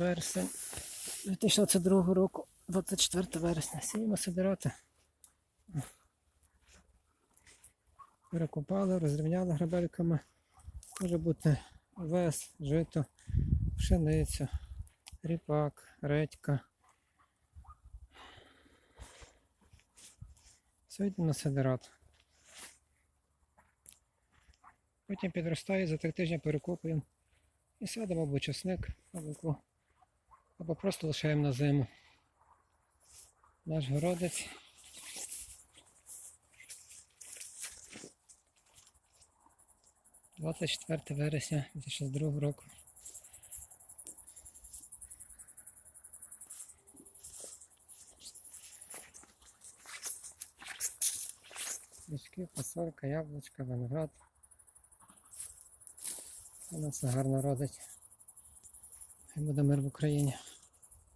вересень 2022 року, 24 вересня. Сіємо сидирати. Перекопали, розрівняли грабельками. Може бути вес, жито, пшениця, ріпак, редька. Йде на сидират. Потім підростає, за три тижні перекопуємо і садимо або часник, або, або просто лишаємо на зиму. Наш городець. Двадцять четверте вересня 2002 року. Бички, фасолька, яблучка, виноград. Воно все гарно родить. Хай буде мир в Україні.